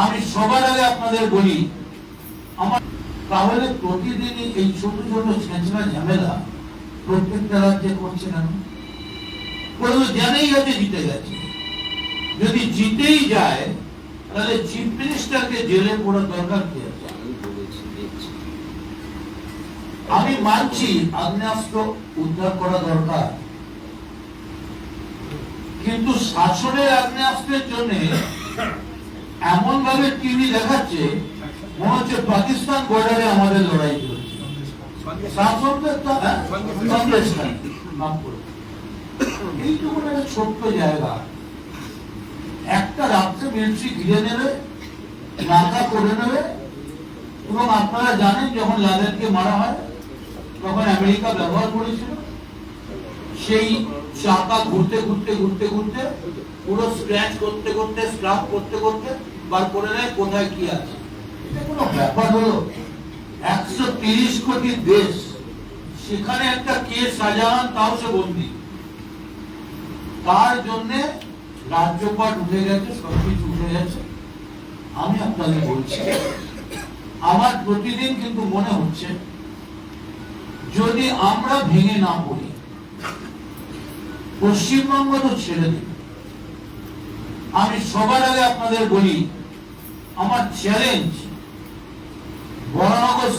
আমি সবার আগে আপনাদের বলি আমার তাহলে প্রতিদিনই এই ছোট ছোট ছেঁচড়া ঝামেলা প্রত্যেকটা রাজ্যে করছে কেন? তো জানেই গেছে জিতে গেছে। যদি জিতেই যায় তাহলে চিফ মিনিস্টারকে জেলে পড়ার দরকার কি আছে? আমি মানছি আগ্নেয়াস্ত্র উদ্ধার করা দরকার। কিন্তু শাসনের আগ্নেয়াস্ত্রের জন্য এমন ভাবে টিভি দেখাচ্ছে, মনে হচ্ছে পাকিস্তান বর্ডারে আমাদের লড়াই চলছে। হ্যাঁ। এইটুকু একটা ছোট্ট জায়গা। একটা রাত্রে মিলিটারি ঘিরে নেবে, নাকা করে নেবে, এবং আপনারা জানেন যখন লাদেনকে মারা হয়, তখন আমেরিকা ব্যবহার করেছিল। সেই চাকা ঘুরতে ঘুরতে ঘুরতে ঘুরতে, পুরো স্ক্র্যাচ করতে করতে স্ক্রাপ করতে করতে বার করে নেয়, কোথায় কি আছে? এটা কোনো ব্যাপার হলো? একশো তিরিশ কোটি দেশ, সেখানে একটা কে সাজান তাও সে বন্দি। তার জন্যে রাজ্যপাট উঠে গেছে, সবকিছু উঠে গেছে। আমি আপনাদের বলছি, আমার প্রতিদিন কিন্তু মনে হচ্ছে, যদি আমরা ভেঙে না পড়ি, পশ্চিমবঙ্গ তো ছেড়ে দিন আমি সবার আগে আপনাদের বলি আমার চ্যালেঞ্জ বরানগর